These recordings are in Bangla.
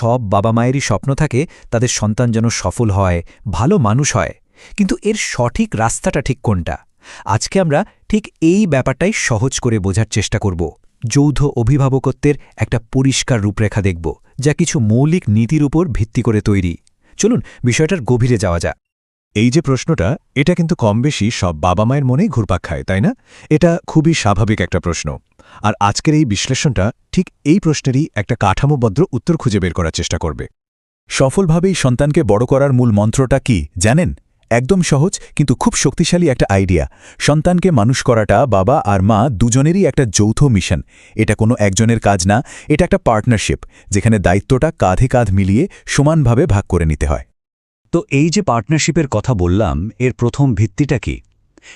সব বাবা মায়েরই স্বপ্ন থাকে, তাদের সন্তান যেন সফল হয়, ভালো মানুষ হয়। কিন্তু এর সঠিক রাস্তাটা ঠিক কোনটা? আজকে আমরা ঠিক এই ব্যাপারটাই সহজ করে বোঝার চেষ্টা করব। যৌথ অভিভাবকত্বের একটা পরিষ্কার রূপরেখা দেখব, যা কিছু মৌলিক নীতির উপর ভিত্তি করে তৈরি। চলুন, বিষয়টার গভীরে যাওয়া যাক। এই যে প্রশ্নটা, এটা কিন্তু কম বেশি সব বাবা মায়ের মনেই ঘুরপাক খায়, তাই না? এটা খুবই স্বাভাবিক একটা প্রশ্ন। আর আজকের এই বিশ্লেষণটা ঠিক এই প্রশ্নেরই একটা কাঠামোবদ্ধ উত্তর খুঁজে বের করার চেষ্টা করবে। সফলভাবেই সন্তানকে বড় করার মূল মন্ত্রটা কি, জানেন? একদম সহজ, কিন্তু খুব শক্তিশালী একটা আইডিয়া। সন্তানকে মানুষ করাটা বাবা আর মা দুজনেরই একটা যৌথ মিশন। এটা কোনো একজনের কাজ না, এটা একটা পার্টনারশিপ, যেখানে দায়িত্বটা কাঁধে কাঁধ মিলিয়ে সমানভাবে ভাগ করে নিতে হয়। তো এই যে পার্টনারশিপের কথা বললাম, এর প্রথম ভিত্তিটা কি?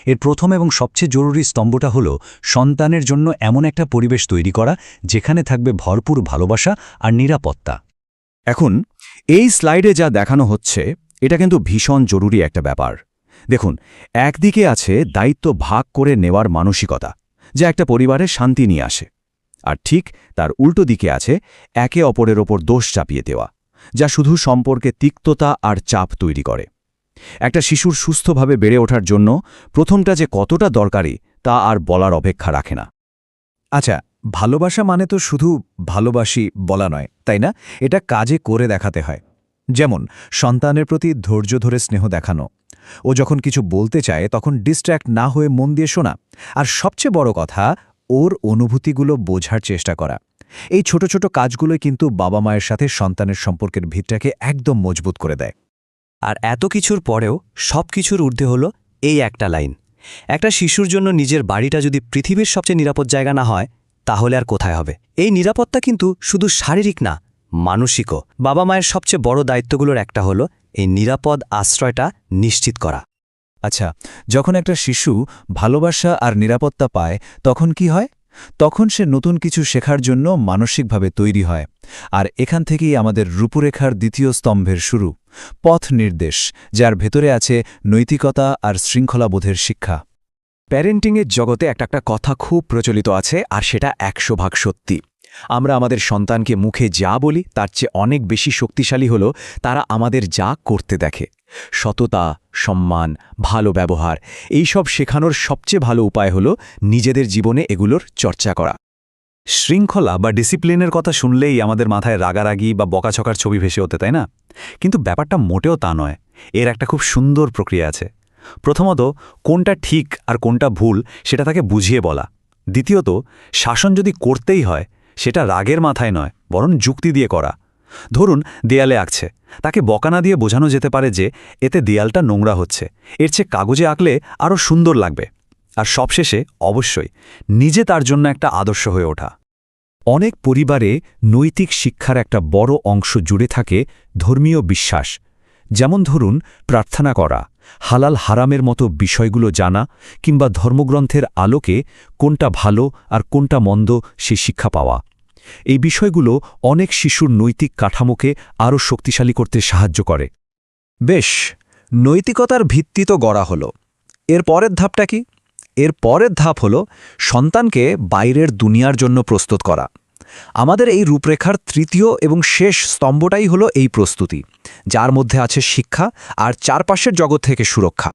এর প্রথম এবং সবচেয়ে জরুরি স্তম্ভটা হল সন্তানের জন্য এমন একটা পরিবেশ তৈরি করা, যেখানে থাকবে ভরপুর ভালোবাসা আর নিরাপত্তা। এখন, এই স্লাইডে যা দেখানো হচ্ছে, এটা কিন্তু ভীষণ জরুরি একটা ব্যাপার। দেখুন, একদিকে আছে দায়িত্ব ভাগ করে নেওয়ার মানসিকতা, যা একটা পরিবারে শান্তি নিয়ে আসে। আর ঠিক তার উল্টো দিকে আছে একে অপরের ওপর দোষ চাপিয়ে দেওয়া। যা শুধু সম্পর্কে তিক্ততা আর চাপ তৈরি করে। একটা শিশুর সুস্থভাবে বেড়ে ওঠার জন্য প্রথমটা যে কতটা দরকারি তা আর বলার অপেক্ষা রাখে না। আচ্ছা ভালোবাসা মানে তো শুধু ভালোবাসি বলা নয়, তাই না? এটা কাজে করে দেখাতে হয়। যেমন, সন্তানের প্রতি ধৈর্য ধরে স্নেহ দেখানো। ও যখন কিছু বলতে চায়, তখন ডিস্ট্র্যাক্ট না হয়ে মন দিয়ে শোনা। আর সবচেয়ে বড় কথা, ওর অনুভূতিগুলো বোঝার চেষ্টা করা। এই ছোট ছোট কাজগুলোই কিন্তু বাবা মায়ের সাথে সন্তানের সম্পর্কের ভিতটাকে একদম মজবুত করে দেয়। আর এত কিছুর পরেও সব কিছুর ঊর্ধ্বে হলো এই একটা লাইন। একটা শিশুর জন্য নিজের বাড়িটা যদি পৃথিবীর সবচেয়ে নিরাপদ জায়গা না হয়, তাহলে আর কোথায় হবে? এই নিরাপত্তা কিন্তু শুধু শারীরিক না, মানসিকও। বাবা মায়ের সবচেয়ে বড় দায়িত্বগুলোর একটা হলো এই নিরাপদ আশ্রয়টা নিশ্চিত করা। আচ্ছা যখন একটা শিশু ভালোবাসা আর নিরাপত্তা পায়, তখন কি হয়? তখন সে নতুন কিছু শেখার জন্য মানসিকভাবে তৈরি হয়। আর এখান থেকেই আমাদের রূপরেখার দ্বিতীয় স্তম্ভের শুরু, পথ নির্দেশ, যার ভেতরে আছে নৈতিকতা আর শৃঙ্খলাবোধের শিক্ষা। প্যারেন্টিংয়ের জগতে একটা একটা কথা খুব প্রচলিত আছে, আর সেটা একশো ভাগ সত্যি। আমরা আমাদের সন্তানকে মুখে যা বলি, তার চেয়ে অনেক বেশি শক্তিশালী হলো, তারা আমাদের যা করতে দেখে। সততা, সম্মান, ভালো ব্যবহার, এই সব শেখানোর সবচেয়ে ভালো উপায় হলো নিজেদের জীবনে এগুলোর চর্চা করা। শৃঙ্খলা বা ডিসিপ্লিনের কথা শুনলেই আমাদের মাথায় রাগারাগি বা বকাছকার ছবি ভেসে হতে তাই না? কিন্তু ব্যাপারটা মোটেও তা নয়, এর একটা খুব সুন্দর প্রক্রিয়া আছে। প্রথমত, কোনটা ঠিক আর কোনটা ভুল সেটা তাকে বুঝিয়ে বলা। দ্বিতীয়ত, শাসন যদি করতেই হয় সেটা রাগের মাথায় নয়, বরং যুক্তি দিয়ে করা। ধরুন, দেয়ালে আঁকছে। তাকে বকানা দিয়ে বোঝানো যেতে পারে যে, এতে দেয়ালটা নোংরা হচ্ছে। এর চেয়ে কাগজে আঁকলে আরও সুন্দর লাগবে। আর সবশেষে, অবশ্যই, নিজে তার জন্য একটা আদর্শ হয়ে ওঠা। অনেক পরিবারে নৈতিক শিক্ষার একটা বড় অংশ জুড়ে থাকে ধর্মীয় বিশ্বাস। যেমন ধরুন, প্রার্থনা করা, হালাল হারামের মতো বিষয়গুলো জানা, কিংবা ধর্মগ্রন্থের আলোকে কোনটা ভালো আর কোনটা মন্দ সে শিক্ষা পাওয়া। এই বিষয়গুলো অনেক শিশুর নৈতিক কাঠামোকে আরও শক্তিশালী করতে সাহায্য করে। বেশ, নৈতিকতার ভিত্তি তো গড়া হলো। এর পরের ধাপটা কি? এর পরের ধাপ হল সন্তানকে বাইরের দুনিয়ার জন্য প্রস্তুত করা। আমাদের এই রূপরেখার তৃতীয় এবং শেষ স্তম্ভটাই হলো এই প্রস্তুতি, যার মধ্যে আছে শিক্ষা আর চারপাশের জগৎ থেকে সুরক্ষা।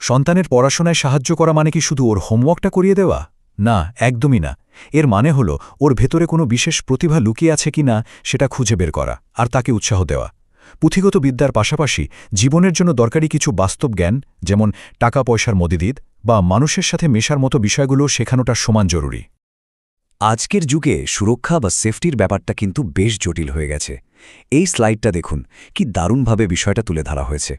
সন্তানের পড়াশোনায় সাহায্য করা মানে কি শুধু ওর হোমওয়ার্কটা করিয়ে দেওয়া? না, একদমই না। এর মানে হল, ওর ভেতরে কোনো বিশেষ প্রতিভা লুকিয়ে আছে কি না সেটা খুঁজে বের করা আর তাকে উৎসাহ দেওয়া। পুঁথিগত বিদ্যার পাশাপাশি জীবনের জন্য দরকারি কিছু বাস্তব জ্ঞান, যেমন টাকা পয়সার মদিদিদ বা মানুষের সাথে মেশার মতো বিষয়গুলো শেখানোটা সমান জরুরি। আজকের যুগে সুরক্ষা বা সেফটির ব্যাপারটা কিন্তু বেশ জটিল হয়ে গেছে। এই স্লাইডটা দেখুন, কি দারুণভাবে বিষয়টা তুলে ধরা হয়েছে।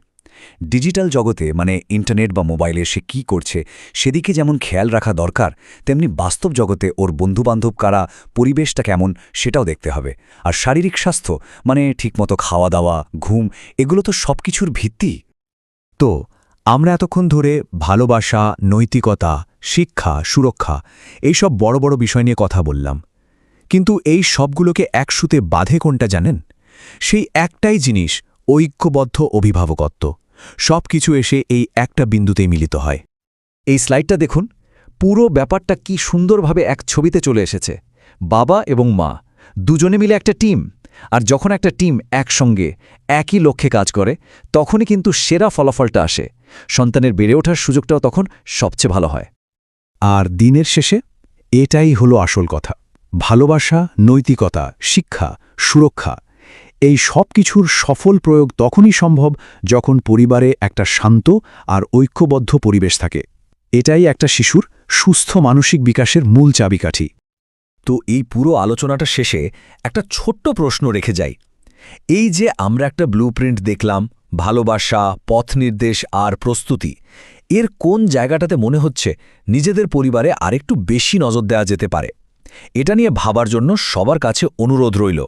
ডিজিটাল জগতে মানে ইন্টারনেট বা মোবাইলে সে কি করছে, সেদিকে যেমন খেয়াল রাখা দরকার, তেমনি বাস্তব জগতে ওর বন্ধুবান্ধব কারা, পরিবেশটা কেমন, সেটাও দেখতে হবে। আর শারীরিক স্বাস্থ্য মানে ঠিকমতো খাওয়া দাওয়া, ঘুম, এগুলো তো সব কিছুর ভিত্তি। তো, আমরা এতক্ষণ ধরে ভালোবাসা, নৈতিকতা শিক্ষা, সুরক্ষা, এইসব বড় বড় বিষয় নিয়ে কথা বললাম। কিন্তু এই সবগুলোকে একসুতে বাধে কোনটা জানেন? সেই একটাই জিনিস ঐক্যবদ্ধ অভিভাবকত্ব। সব কিছু এসে এই একটা বিন্দুতেই মিলিত হয়। এই স্লাইডটা দেখুন। পুরো ব্যাপারটা কি সুন্দরভাবে এক ছবিতে চলে এসেছে। বাবা এবং মা, দুজনে মিলে একটা টিম। আর যখন একটা টিম একসঙ্গে, একই লক্ষ্যে কাজ করে, তখনই কিন্তু সেরা ফলাফলটা আসে। সন্তানের বেড়ে ওঠার সুযোগটাও তখন সবচেয়ে ভালো হয়। আর দিনের শেষে এটাই হলো আসল কথা। ভালোবাসা, নৈতিকতা, শিক্ষা, সুরক্ষা, এই সব কিছুর সফল প্রয়োগ তখনই সম্ভব যখন পরিবারে একটা শান্ত আর ঐক্যবদ্ধ পরিবেশ থাকে। এটাই একটা শিশুর সুস্থ মানসিক বিকাশের মূল চাবিকাঠি। তো এই পুরো আলোচনাটা শেষে একটা ছোট্ট প্রশ্ন রেখে যাই। এই যে আমরা একটা ব্লুপ্রিন্ট দেখলাম, ভালোবাসা, পথ নির্দেশ আর প্রস্তুতি এর কোন জায়গাটাতে মনে হচ্ছে নিজেদের পরিবারে আরেকটু বেশি নজর দেওয়া যেতে পারে? এটা নিয়ে ভাবার জন্য সবার কাছে অনুরোধ রইল।